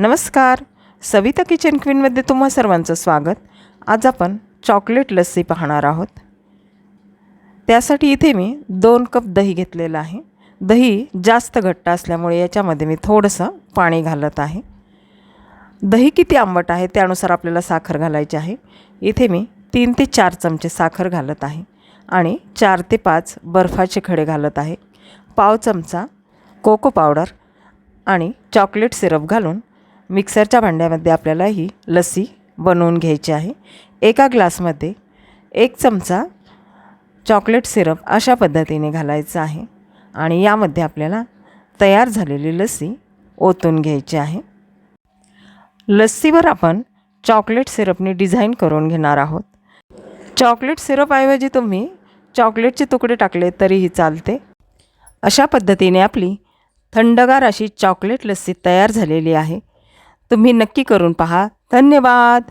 नमस्कार. सविता किचन क्वीनमध्ये तुम्हा सर्वांचं स्वागत. आज आपण चॉकलेट लस्सी पाहणार आहोत. त्यासाठी इथे मी दोन कप दही घेतलेलं आहे. दही जास्त घट्ट असल्यामुळे याच्यामध्ये मी थोडंसं पाणी घालत आहे. दही किती आंबट आहे त्यानुसार आपल्याला साखर घालायची आहे. इथे मी तीन ते चार चमचे साखर घालत आहे आणि चार ते पाच बर्फाचे खडे घालत आहे. पाव चमचा कोको पावडर आणि चॉकलेट सिरप घालून मिक्सरच्या भांड्यामध्ये आपल्याला ही लस्सी बनवून घ्यायची आहे. एका ग्लासमध्ये एक चमचा चॉकलेट सिरप अशा पद्धतीने घालायचं आहे आणि यामध्ये आपल्याला तयार झालेली लस्सी ओतून घ्यायची आहे. लस्सीवर आपण चॉकलेट सिरपने डिझाईन करून घेणार आहोत. चॉकलेट सिरपऐवजी तुम्ही चॉकलेटचे तुकडे टाकले तरीही चालते. अशा पद्धतीने आपली थंडगार अशी चॉकलेट लस्सी तयार झालेली आहे. तुम्ही नक्की करून पहा. धन्यवाद.